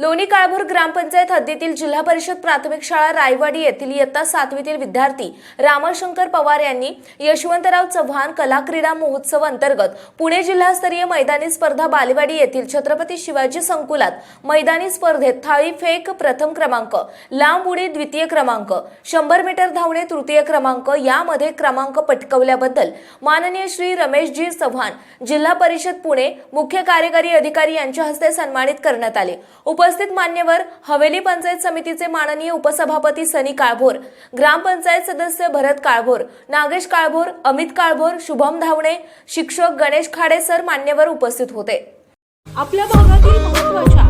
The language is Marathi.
लोणी काळभोर ग्रामपंचायत हद्दीतील जिल्हा परिषद प्राथमिक शाळा रायवाडी येथील इयत्ता सातवीतील विद्यार्थी रामाशंकर पवार यांनी यशवंतराव चव्हाण कला क्रीडा महोत्सव अंतर्गत पुणे जिल्हास्तरीय मैदानी स्पर्धा बालेवाडी येथील छत्रपती शिवाजी संकुलात मैदानी स्पर्धेत थाळी फेक प्रथम क्रमांक लांब उडी द्वितीय क्रमांक शंभर मीटर धावणे तृतीय क्रमांक यामध्ये क्रमांक पटकवल्याबद्दल माननीय श्री रमेशजी चव्हाण जिल्हा परिषद पुणे मुख्य कार्यकारी अधिकारी यांच्या हस्ते सन्मानित करण्यात आले. उप उपस्थित मान्यवर हवेली पंचायत समितीचे माननीय उपसभापती सनी काळभोर ग्रामपंचायत सदस्य भरत काळभोर नागेश काळभोर अमित काळभोर शुभम धावणे शिक्षक गणेश खाडे सर मान्यवर उपस्थित होते. आपल्या भागातील महत्त्वाच्या